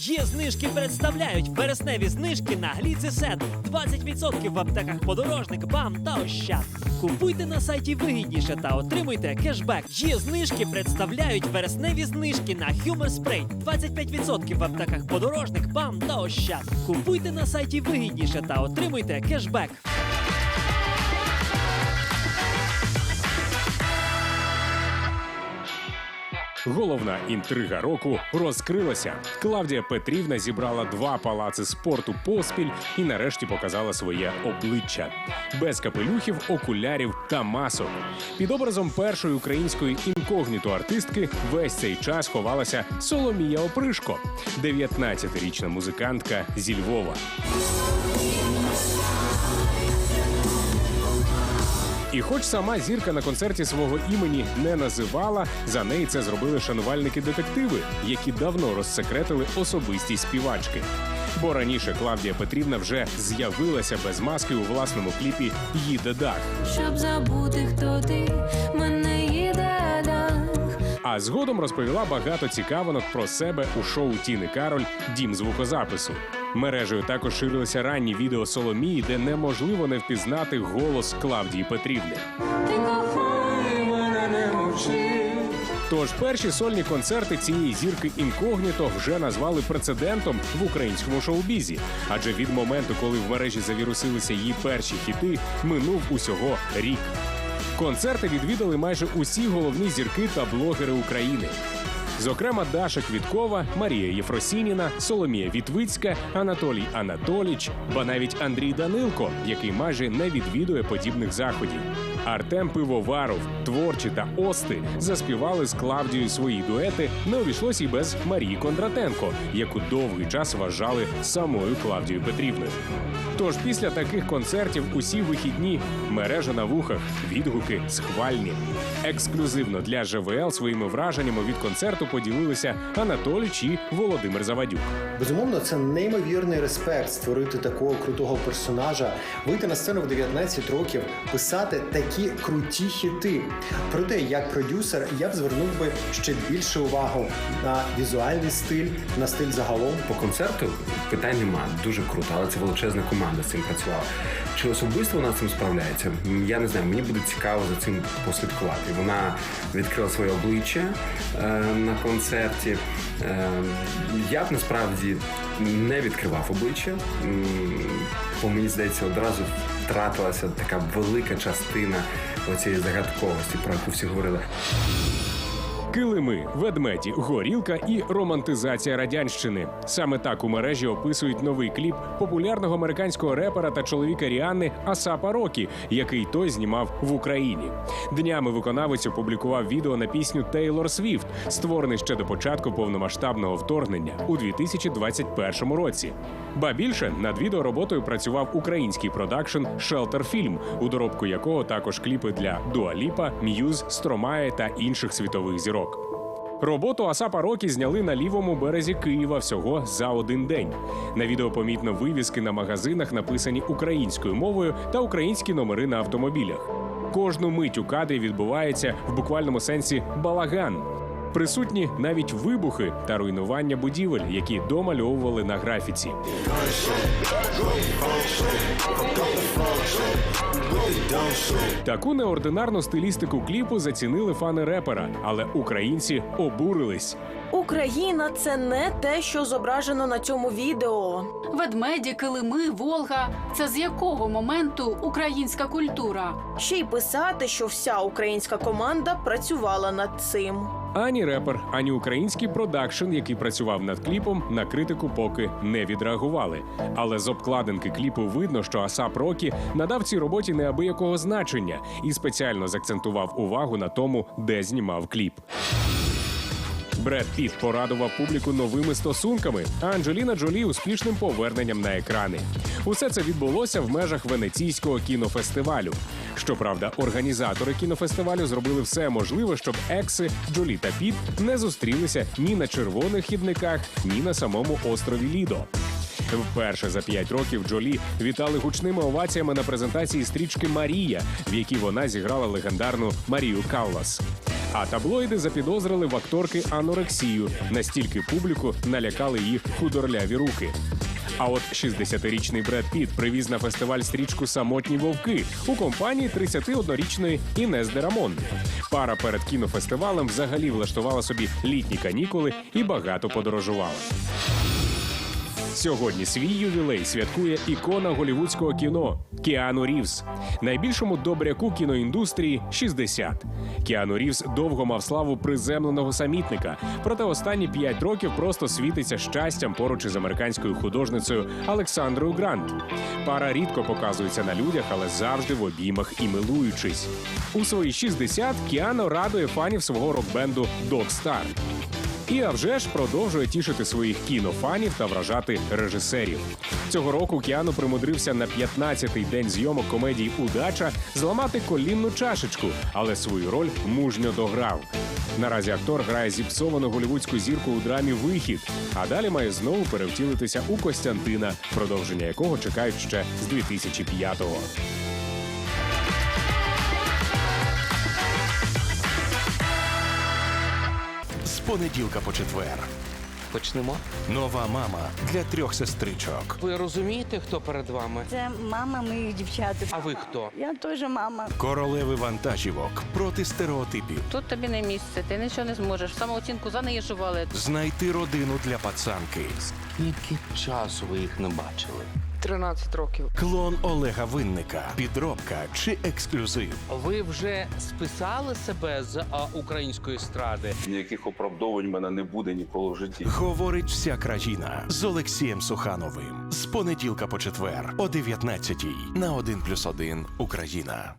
Є знижки представляють вересневі знижки на гліцесет. 20% в аптеках подорожник, бам та ощад. Купуйте на сайті вигідніше та отримуйте кешбек. Є знижки представляють вересневі знижки на Humor Spray. 25% в аптеках подорожник, бам та ощад. Купуйте на сайті вигідніше та отримуйте кешбек. Головна інтрига року розкрилася. Клавдія Петрівна зібрала два палаци спорту поспіль і нарешті показала своє обличчя без капелюхів, окулярів та масок. Під образом першої української інкогніто артистки весь цей час ховалася Соломія Опришко, 19-річна музикантка зі Львова. І хоч сама зірка на концерті свого імені не називала, за неї це зробили шанувальники-детективи, які давно розсекретили особистість співачки. Бо раніше Клавдія Петрівна вже з'явилася без маски у власному кліпі Їде дах. Щоб забути, хто ти, мене їде дах. А згодом розповіла багато цікавинок про себе у шоу Тіни Кароль Дім звукозапису. Мережею також ширилися ранні відео Соломії, де неможливо не впізнати голос Клавдії Петрівни. Тож перші сольні концерти цієї зірки інкогніто вже назвали прецедентом в українському шоу-бізі. Адже від моменту, коли в мережі завірусилися її перші хіти, минув усього рік. Концерти відвідали майже усі головні зірки та блогери України. Зокрема, Даша Квіткова, Марія Єфросініна, Соломія Вітвицька, Анатолій Анатоліч, ба навіть Андрій Данилко, який майже не відвідує подібних заходів. Артем Пивоваров, творчі та ости заспівали з Клавдією свої дуети. Не обійшлось і без Марії Кондратенко, яку довгий час вважали самою Клавдією Петрівною. Тож після таких концертів усі вихідні мережа на вухах, відгуки схвальні. Ексклюзивно для ЖВЛ своїми враженнями від концерту поділилися Анатоліч і Володимир Завадюк. Безумовно, це неймовірний респект створити такого крутого персонажа, вийти на сцену в 19 років, писати такі круті хіти. Проте, як продюсер, я б звернув би ще більше увагу на візуальний стиль, на стиль загалом. По концерту питань нема, дуже круто, але це величезна команда з цим працювала. Чи особисто вона з цим справляється? Я не знаю, мені буде цікаво за цим послідкувати. Вона відкрила своє обличчя е, на концерті. Е, я б насправді не відкривав обличчя, бо мені здається, одразу втратилася така велика частина оцієї загадковості, про яку всі говорили. Килими, ведмеді, горілка і романтизація радянщини. Саме так у мережі описують новий кліп популярного американського репера та чоловіка Ріанни Асапа Рокі, який той знімав в Україні. Днями виконавець опублікував відео на пісню Тейлор Свіфт, створений ще до початку повномасштабного вторгнення у 2021 році. Ба більше над відеороботою працював український продакшн Shelter Film, у доробку якого також кліпи для Дуаліпа, М'юз, Стромає та інших світових зірок. Роботу Асапа Рокі зняли на лівому березі Києва всього за один день. На відео помітно вивіски на магазинах, написані українською мовою та українські номери на автомобілях. Кожну мить у кадрі відбувається в буквальному сенсі балаган. Присутні навіть вибухи та руйнування будівель, які домальовували на графіці. Таку неординарну стилістику кліпу зацінили фани репера, але українці обурились. Україна це не те, що зображено на цьому відео. Ведмеді, килими, Волга. Це з якого моменту українська культура? Ще й писати, що вся українська команда працювала над цим. Ані репер, ані український продакшн, який працював над кліпом, на критику поки не відреагували. Але з обкладинки кліпу видно, що Асап Рокі надав цій роботі неабиякого значення і спеціально закцентував увагу на тому, де знімав кліп. Бред Піт порадував публіку новими стосунками, а Анджеліна Джолі успішним поверненням на екрани. Усе це відбулося в межах венеційського кінофестивалю. Щоправда, організатори кінофестивалю зробили все можливе, щоб екси Джолі та Піт не зустрілися ні на червоних хідниках, ні на самому острові Лідо. Вперше за п'ять років Джолі вітали гучними оваціями на презентації стрічки Марія, в якій вона зіграла легендарну Марію Каллас. А таблоїди запідозрили в акторки анорексію. Настільки публіку налякали їх худорляві руки. А от 60-річний Бред Піт привіз на фестиваль стрічку Самотні вовки у компанії 31-річної Інес Дерамон. Пара перед кінофестивалем взагалі влаштувала собі літні канікули і багато подорожувала. Сьогодні свій ювілей святкує ікона голівудського кіно Кіану Рівз. Найбільшому добряку кіноіндустрії 60. Кіану Рівз довго мав славу приземленого самітника, проте останні п'ять років просто світиться щастям поруч із американською художницею Олександрою Грант. Пара рідко показується на людях, але завжди в обіймах і милуючись. У свої 60 Кіано радує фанів свого рок-бенду Star. І а вже ж продовжує тішити своїх кінофанів та вражати режисерів. Цього року Кіану примудрився на 15-й день зйомок комедії Удача зламати колінну чашечку, але свою роль мужньо дограв. Наразі актор грає зіпсовану голівудську зірку у драмі Вихід, а далі має знову перевтілитися у Костянтина, продовження якого чекають ще з 2005-го. Понеділка по четвер. Почнемо. Нова мама для трьох сестричок. Ви розумієте, хто перед вами? Це мама моїх дівчат. А ви хто? Я теж мама. Королеви вантажівок проти стереотипів. Тут тобі не місце, ти нічого не зможеш. Самооцінку занижували. Знайти родину для пацанки. Скільки часу ви їх не бачили? 13 років. Клон Олега Винника. Підробка чи ексклюзив. Ви вже списали себе з а, української естради? Ніяких оправдовувань мене не буде ніколи в житті. Говорить вся країна з Олексієм Сухановим. З понеділка по четвер о 19-й на 1+,1 Україна.